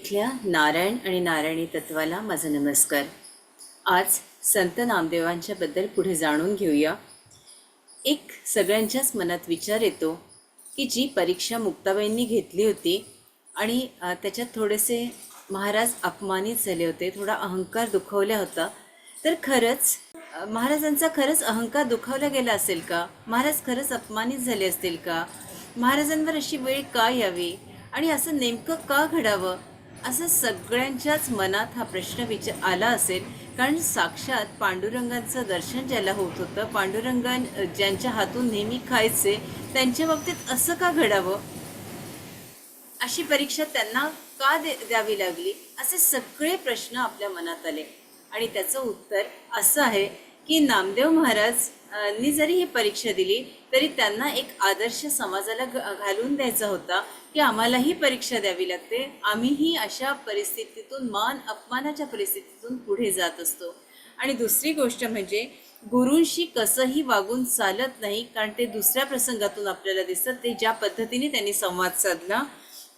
इथल्या नारायण आणि नारायणी तत्वाला माझा नमस्कार. आज संत नामदेवांच्याबद्दल पुढे जाणून घेऊया. एक सगळ्यांच्याच मनात विचार येतो की जी परीक्षा मुक्ताबाईंनी घेतली होती आणि त्याच्यात थोडेसे महाराज अपमानित झाले होते थोडा अहंकार दुखवला होता. तर खरंच महाराजांचा खरंच अहंकार दुखावला गेला असेल का? महाराज खरंच अपमानित झाले असतील का? महाराजांवर अशी वेळ का यावी? आणि असं नेमकं का घडावं? असं सगळ्यांच्याच मनात हा प्रश्न विचार आला असेल. कारण साक्षात पांडुरंगांचं दर्शन ज्याला होत होतं पांडुरंगां ज्यांच्या हातून नेहमी खायचे त्यांच्या बाबतीत असं का घडावं? अशी परीक्षा त्यांना का दे द्यावी लागली? असे सगळे प्रश्न आपल्या मनात आले. आणि त्याचं उत्तर असं आहे की नामदेव महाराज नी जरी ही परीक्षा दिली तरी त्यांना एक आदर्श समाजाला घालून द्यायचा होता. की आम्हालाही परीक्षा द्यावी लागते. आम्हीही अशा परिस्थितीतून मान अपमानाच्या परिस्थितीतून पुढे जात असतो. आणि दुसरी गोष्ट म्हणजे गुरूंशी कसंही वागून चालत नाही कारण ते दुसऱ्या प्रसंगातून आपल्याला दिसतं ते ज्या पद्धतीने त्यांनी संवाद साधला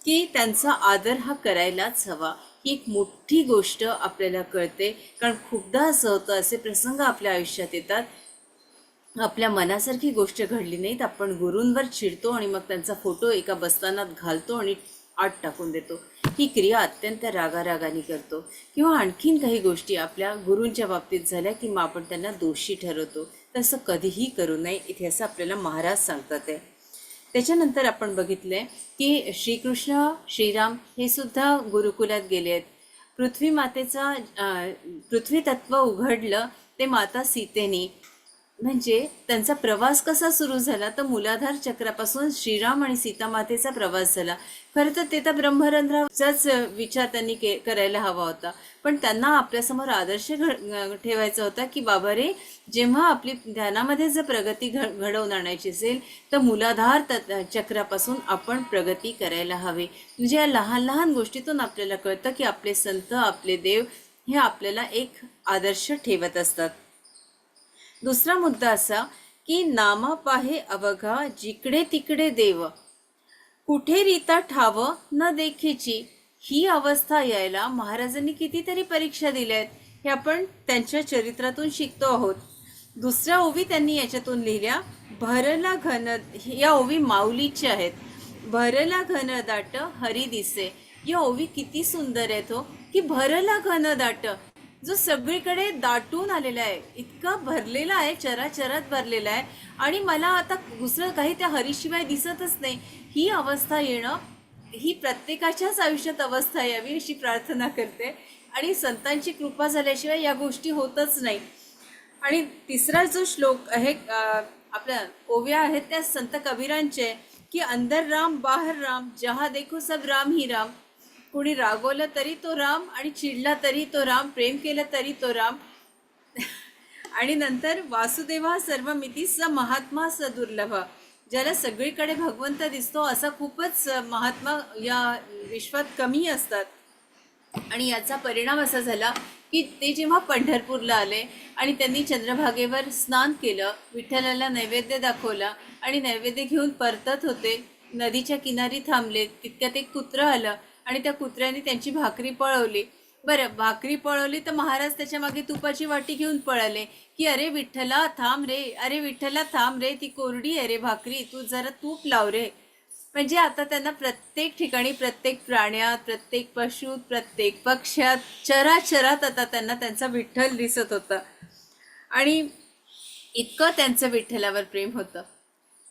की त्यांचा आदर हा करायलाच हवा. ही एक मोठी गोष्ट आपल्याला कळते. कारण खूपदा असं होतं असे प्रसंग आपल्या आयुष्यात येतात आपल्या मनासारखी गोष्ट घडली नाही तर आपण गुरूंवर चिडतो आणि मग त्यांचा फोटो एका बस्तानात घालतो आणि आत टाकून देतो. ही क्रिया अत्यंत रागारागाने करतो. किंवा आणखीन काही गोष्टी आपल्या गुरूंच्या बाबतीत झाल्या की मग आपण त्यांना दोषी ठरवतो. तसं कधीही करू नये इथे असं आपल्याला महाराज सांगतात आहे. त्याच्यानंतर आपण बघितलं आहे की श्रीकृष्ण श्रीराम हे सुद्धा गुरुकुलात गेले आहेत. पृथ्वी मातेचा पृथ्वी तत्व उघडलं ते माता सीतेनी म्हणजे त्यांचा प्रवास कसा सुरू झाला? तर मुलाधार चक्रापासून श्रीराम आणि सीतामातेचा प्रवास झाला. खरं तर ते तर ब्रह्मरंध्राचाच विचार त्यांनी के करायला हवा होता. पण त्यांना आपल्यासमोर आदर्श घड ठेवायचा होता की बाबा रे जेव्हा आपली ध्यानामध्ये जर प्रगती घ घडवून आणायची असेल तर मुलाधार त चक्रापासून आपण प्रगती करायला हवी. म्हणजे या लहान लहान गोष्टीतून आपल्याला कळतं की आपले संत आपले देव हे आपल्याला एक आदर्श ठेवत असतात. दुसरा मुद्दा असा की नामा पाहे अवघा जिकडे तिकडे देव. कुठे रीता ठाव न देखीची ही अवस्था यायला महाराजांनी कितीतरी परीक्षा दिल्या आहेत हे आपण त्यांच्या चरित्रातून शिकतो आहोत. दुसऱ्या ओवी त्यांनी याच्यातून लिहिल्या भरला घन या ओवी माऊलीच्या आहेत. भरला घन दाट हरी दिसे. या ओवी किती सुंदर आहेत हो. की भरला घन दाट जो सगळीकडे दाटून आलेला आहे इतका भरलेला आहे चराचरात भरलेला आहे. आणि मला आता दुसरं काही त्या हरीशिवाय दिसतच नाही. ही अवस्था येणं ही प्रत्येकाच्याच आयुष्यात अवस्था यावी अशी प्रार्थना करते. आणि संतांची कृपा झाल्याशिवाय या गोष्टी होतच नाही. आणि तिसरा जो श्लोक आहे आपल्या ओव्या आहेत त्या संत कबीरांचे की अंदर राम बाहेर राम जहा देखो सब राम ही राम. कुणी रागवलं तरी तो राम आणि चिडला तरी तो राम प्रेम केलं तरी तो राम. आणि नंतर वासुदेवा सर्व मिती स महात्मा स दुर्लभ. ज्याला सगळीकडे भगवंत दिसतो असा खूपच महात्मा या विश्वात कमी असतात. आणि याचा परिणाम असा झाला की ते जेव्हा पंढरपूरला आले आणि त्यांनी चंद्रभागेवर स्नान केलं विठ्ठलाला नैवेद्य दाखवला आणि नैवेद्य घेऊन परतत होते नदीच्या किनारी थांबले तितक्यात एक कुत्रं आलं. आणि त्या कुत्र्याने त्यांची भाकरी पळवली. बरं भाकरी पळवली तर महाराज त्याच्यामागे तुपाची वाटी घेऊन पळाले की अरे विठ्ठला थांब रे अरे विठ्ठला थांब रे ती कोरडी आहे रे भाकरी तू जरा तूप लाव रे. म्हणजे आता त्यांना प्रत्येक ठिकाणी प्रत्येक प्राण्यात प्रत्येक पशूत प्रत्येक पक्ष्यात चराचरात आता त्यांना त्यांचा विठ्ठल दिसत होता. आणि इतकं त्यांचं विठ्ठलावर प्रेम होतं.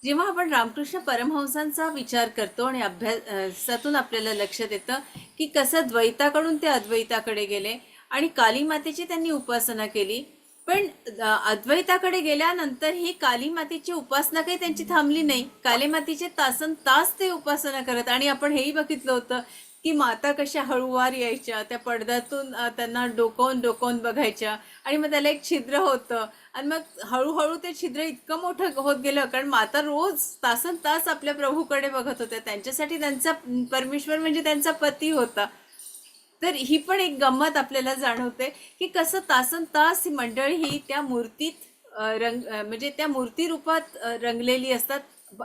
जेव्हा आपण रामकृष्ण परमहंसांचा विचार करतो आणि अभ्यासातून आपल्याला लक्षात येतं की कसं द्वैताकडून ते अद्वैताकडे गेले आणि काली मातेची त्यांनी उपासना केली पण अद्वैताकडे गेल्यानंतर ही काली मातेची उपासना काही त्यांची थांबली नाही. काली मातेचे तासन तास ते उपासना करत आणि आपण हेही बघितलं होतं की माता कशा हळूवार यायच्या त्या पडद्यातून त्यांना डोकवून डोकवून बघायच्या. आणि मग त्याला एक छिद्र होतं. आणि मग हळूहळू ते छिद्र इतकं मोठं होत गेलं कारण माता रोज तासन तास आपल्या प्रभूकडे बघत होत्या. त्यांच्यासाठी त्यांचा परमेश्वर म्हणजे त्यांचा पती होता. तर ही पण एक गंमत आपल्याला जाणवते की कसं तासन तास ही मंडळी ही त्या मूर्तीत रंग म्हणजे त्या मूर्ती रूपात रंगलेली असतात.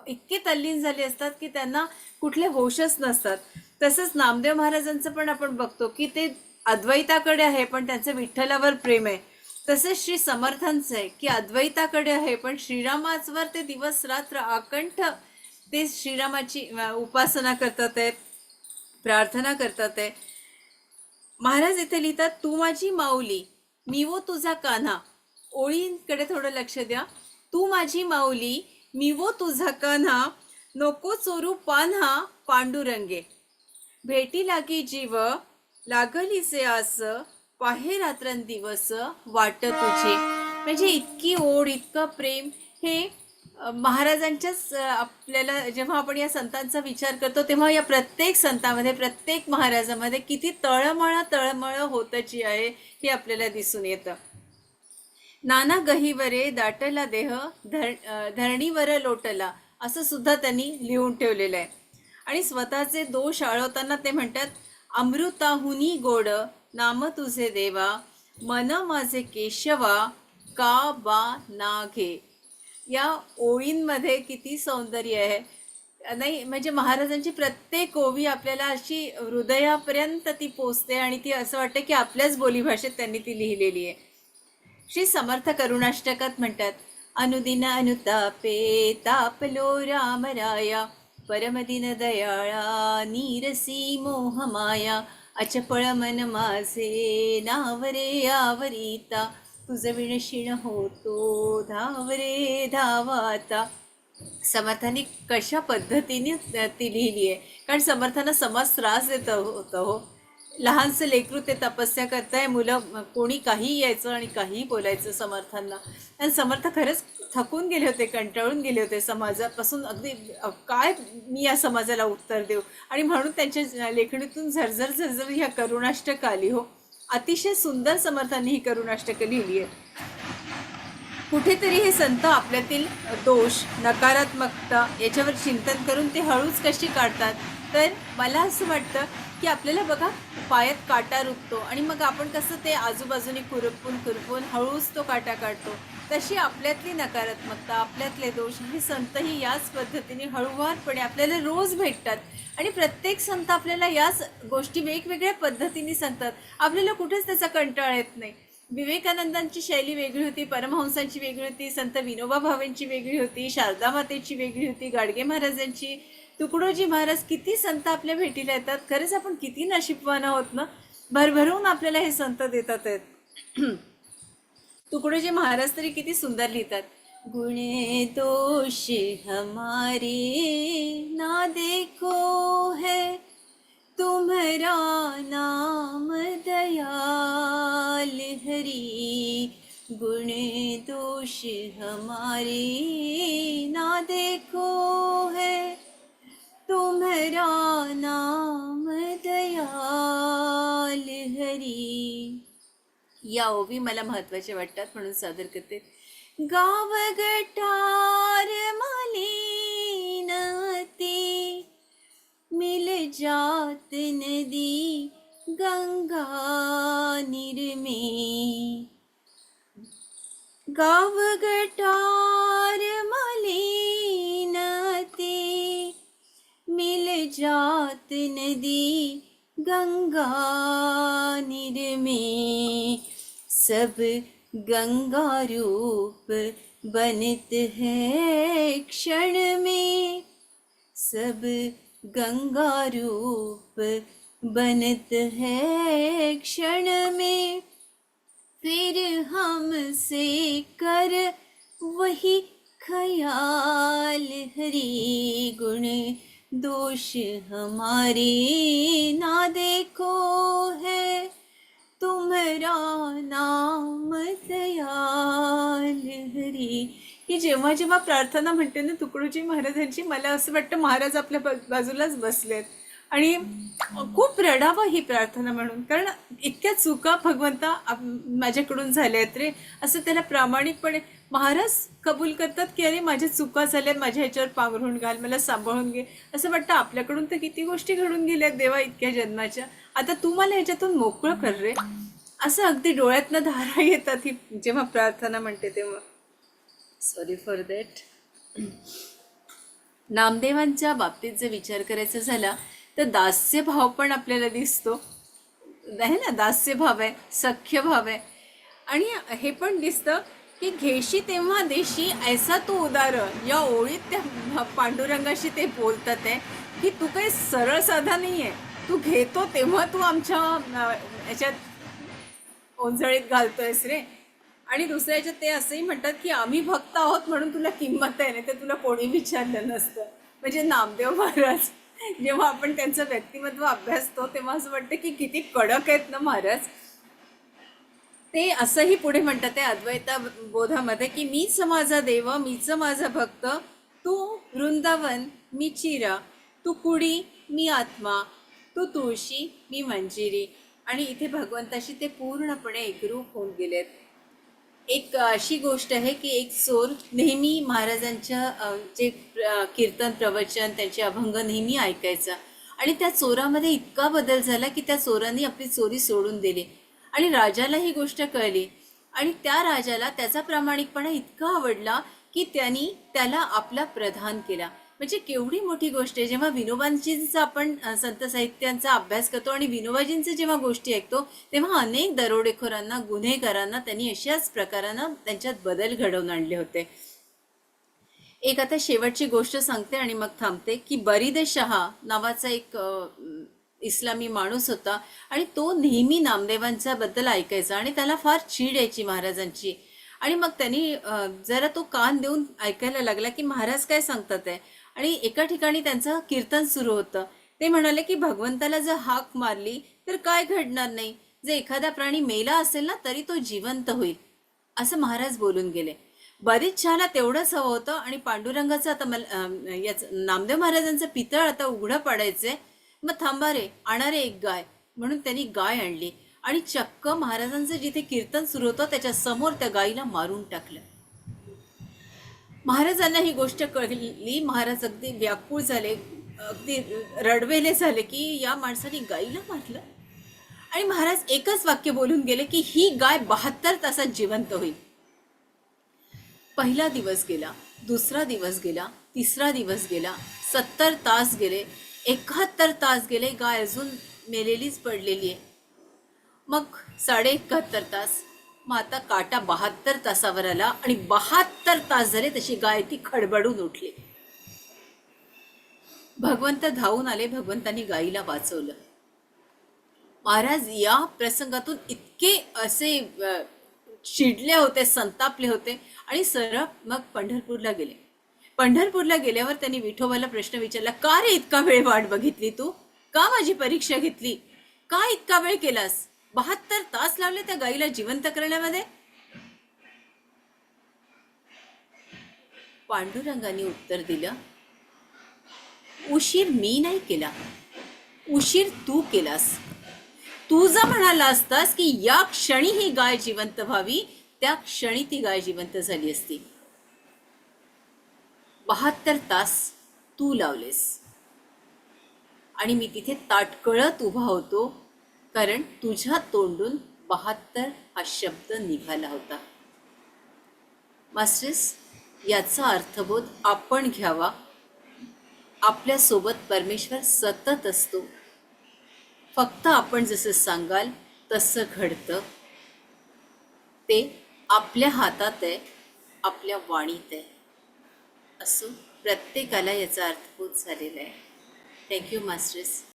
इतके तल्लीन झाले असतात की त्यांना कुठले होशच नसतात. तसंच नामदेव महाराजांचं पण आपण बघतो की ते अद्वैताकडे आहे पण त्यांचं विठ्ठलावर प्रेम आहे. तसंच श्री समर्थांचं आहे की अद्वैताकडे आहे पण श्रीरामाचवर ते दिवस रात्र अकंठ ते श्रीरामाची उपासना करतात आहे प्रार्थना करतात आहे महाराज इथे लिहितात तू माझी माऊली मी वो तुझा कान्हा. ओळींकडे थोडं लक्ष द्या. तू माझी माऊली मी वो तुझा कान्हा नको चोरू पान्हा पांडुरंगे. भेटी लागी जीव लागलीचे आस पाहे रात्रंदिवस वाट तुझे म्हणजे इतकी ओढ इतकं प्रेम हे महाराजांच्याच आपल्याला जेव्हा आपण या संतांचा विचार करतो तेव्हा या प्रत्येक संतामध्ये प्रत्येक महाराजामध्ये किती तळमळ तळमळ होतची आहे हे आपल्याला दिसून येतं. नाना गहीवरे दाटला देह धर धरणीवर लोटला असं सुद्धा त्यांनी लिहून ठेवलेलं आहे. आणि स्वतःचे दोष आळवताना ते म्हणतात अमृताहुनी गोड नाम तुझे देवा मन माझे केशवा का बा ना घे. या ओळींमध्ये किती सौंदर्य आहे. नाही म्हणजे महाराजांची प्रत्येक ओवी आपल्याला अशी हृदयापर्यंत ती पोचते आणि ती असं वाटतं की आपल्याच बोलीभाषेत त्यांनी ती लिहिलेली आहे. श्री समर्थ करुणाष्टकात म्हणतात अनुदिन अनुतापे तापलो रामराया परमदिन दयाळा नीरसी मोहमाया अचपळ मन माझे नावरे आवरिता तुझ विणशिण होतो धावरे धावाता. समर्थांनी कशा पद्धतीने ती लिहिली आहे? कारण समर्थांना समाज त्रास देत होतं हो. लहानसं लेकरू ते तपस्या करताय मुलं कोणी काही यायचं आणि काहीही बोलायचं समर्थांना. आणि समर्थ खरंच थकून गेले होते कंटाळून गेले होते समाजापासून. अगदी काय मी या समाजाला उत्तर देऊ? आणि म्हणून त्यांच्या लेखणीतून झरझर झरझर ह्या करुणाष्टक आली हो. अतिशय सुंदर समर्थांनी ही करुणाष्टक लिहिली आहे कुठेतरी हे संत आपल्यातील दोष नकारात्मकता याच्यावर चिंतन करून ते हळूच कशी काढतात? तर मला असं वाटतं की आपल्याला बघा पायात काटा रुकतो आणि मग आपण कसं ते आजूबाजूने कुरपून कुरपून हळूच तो काटा काढतो. तशी आपल्यातली नकारात्मकता आपल्यातले दोष हे संतही याच पद्धतीने हळूवारपणे आपल्याला रोज भेटतात. आणि प्रत्येक संत आपल्याला याच गोष्टी वेगवेगळ्या पद्धतीने सांगतात. आपल्याला कुठेच त्याचा कंटाळा येत नाही. विवेकानंदांची शैली वेगळी होती परमहंसांची वेगळी होती संत विनोबा भावेंची वेगळी होती शारदा मातेची वेगळी होती गाडगे महाराजांची तुकडोजी महाराज किती संत आपल्या भेटीला येतात. खरंच आपण किती नशीबवान आहोत ना? भरभरून आपल्याला हे संत देतात आहेत. तुकडोजी महाराज तरी किती सुंदर लिहितात. गुणे दोष हमारे ना देखो है. तुम्हारा नाम दयाल हरी. गुणे दोष हमारे ना देखो है. या ओवी मला महत्त्वाच्या वाटतात म्हणून सादर करते. गाव गटार मालीन ते मिल जात नदी गंगा निर्मे. गाव गटार मालीन ते मिल जात नदी गंगा निर्मे. सब गंगा रूप बनित है क्षण में। सब गंगा रूप बनित है क्षण में। फिर हमसे कर वही ख्याल हरी गुण दोष हमारे ना देखो है। तुमरा नाम हरी की जेव्हा जेव्हा प्रार्थना म्हणते ना तुकडोजी महाराजांची मला असं वाटतं महाराज आपल्या बाजूलाच बसलेत. आणि खूप रडावं ही प्रार्थना म्हणून. कारण इतक्या चुका भगवंता माझ्याकडून झाल्या आहेत रे. असं त्याला प्रामाणिकपणे महाराज कबूल करतात की अरे माझ्या चुका झाल्यात माझ्या ह्याच्यावर पांघरून घाल मला सांभाळून घे. असं वाटतं आपल्याकडून तर किती गोष्टी घडून गेल्या देवा इतक्या जन्माच्या. आता तू मला ह्याच्यातून मोकळं कर रे. असं अगदी डोळ्यातनं धारा येतात ही जेव्हा प्रार्थना म्हणते तेव्हा. सॉरी फॉर दॅट नामदेवांच्या बाबतीत जर विचार करायचा झाला तर दास्य भाव पण आपल्याला दिसतो. आहे ना? दास्य भाव आहे सख्य भाव आहे. आणि हे पण दिसतं की घेशी तेव्हा देशी ऐसा तू उदार. या ओळीत त्या पांडुरंगाशी ते बोलतात आहे. की तू काही सरळ साधा नाही आहे तू घेतो तेव्हा तू आमच्या याच्यात ओंजळीत घालतोयस रे. आणि दुसऱ्या याच्यात ते असंही म्हणतात की आम्ही भक्त आहोत म्हणून तुला किंमत आहे नाही तर तुला कोणी विचारलं नसतं. म्हणजे नामदेव महाराज जेव्हा आपण त्यांचं व्यक्तिमत्व अभ्यासतो तेव्हा असं वाटतं की किती कडक आहेत ना महाराज. ते असंही पुढे म्हणतात ते अद्वैता बोधामध्ये की मीच माझा देव मीच माझा भक्त तू वृंदावन मी चिरा तू कुडी मी आत्मा तू तुळशी मी मंजिरी. आणि इथे भगवंताशी ते पूर्णपणे एकरूप होऊन गेलेत. एक अशी गोष्ट आहे की एक चोर नेहमी महाराजांच्या जे कीर्तन प्रवचन त्यांचे अभंग नेहमी ऐकायचा. आणि त्या चोरामध्ये इतका बदल झाला की त्या चोरांनी आपली चोरी सोडून दिली. आणि राजाला ही गोष्ट कळली. आणि त्या राजाला त्याचा प्रामाणिकपणा इतका आवडला की त्यांनी त्याला आपला प्रधान केला. म्हणजे केवढी मोठी गोष्ट आहे. जेव्हा विनोबांजींचा आपण संत साहित्यांचा अभ्यास करतो आणि विनोबाजींचे जेव्हा गोष्टी ऐकतो तेव्हा अनेक दरोडेखोरांना गुन्हेगारांना त्यांनी अशाच प्रकारानं त्यांच्यात बदल घडवून आणले होते. एक आता शेवटची गोष्ट सांगते आणि मग थांबते की बरीद शहा नावाचा एक इस्लामी माणूस होता आणि तो नेहमी नामदेवांच्या बद्दल ऐकायचा आणि त्याला फार चीड यायची महाराजांची. आणि मग त्यांनी जरा तो कान देऊन ऐकायला लागला की महाराज काय सांगतात आहे? आणि एका ठिकाणी त्यांचं कीर्तन सुरू होतं. ते म्हणाले की भगवंताला जर हाक मारली तर काय घडणार नाही? जर एखादा प्राणी मेला असेल ना तरी तो जिवंत होईल. असं महाराज बोलून गेले. बरीच छान तेवढंच हवं होतं आणि पांडुरंगाचं आता मला याच नामदेव महाराजांचं पितळ आता उघडं पडायचंय. मग थांबा रे आणा रे एक गाय. म्हणून त्यांनी गाय आणली आणि चक्क महाराजांचं जिथे कीर्तन सुरू होतं त्याच्यासमोर त्या गायीला मारून टाकलं. महाराजांना ही गोष्ट कळली. महाराज अगदी व्याकुळ झाले. अगदी रडवेले झाले की या माणसाने गायीला म्हटलं आणि महाराज एकच वाक्य बोलून गेले की ही गाय बहात्तर तासात जिवंत होईल. पहिला दिवस गेला दुसरा दिवस गेला तिसरा दिवस गेला सत्तर तास गेले एकाहत्तर तास गेले गाय अजून मेलेलीच पडलेली आहे. मग साडे एकाहत्तर तास मग आता काटा बहात्तर तासावर आला आणि बहात्तर तास झाले तशी गाय ती खडबडून उठली. भगवंत धावून आले भगवंतांनी गायीला वाचवलं. महाराज या प्रसंगातून इतके असे चिडले होते संतापले होते आणि सरळ मग पंढरपूरला गेले. पंढरपूरला गेल्यावर त्यांनी विठोबाला प्रश्न विचारला का रे इतका वेळ वाट बघितली तू? का माझी परीक्षा घेतली? का इतका वेळ केलास? बहात्तर तास लावले त्या गाईला जिवंत करण्यामध्ये? पांडुरंगाने उत्तर दिलं उशीर मी नाही केला. उशीर तू केलास. तू जर म्हणाला असतास की या क्षणी ही गाय जिवंत व्हावी त्या क्षणी ती गाय जिवंत झाली असती. बहात्तर तास तू लावलेस. आणि मी तिथे ताटकळत उभा होतो कारण तुझ्या तोंडून बहात्तर हा शब्द निघाला होता. मास्टर्स याचा अर्थबोध आपण घ्यावा. आपल्यासोबत परमेश्वर सतत असतो. फक्त आपण जसं सांगाल तसं घडतं. ते आपल्या हातात आहे आपल्या वाणीत आहे. असो प्रत्येकाला याचा अर्थबोध झालेला आहे. Thank you masters.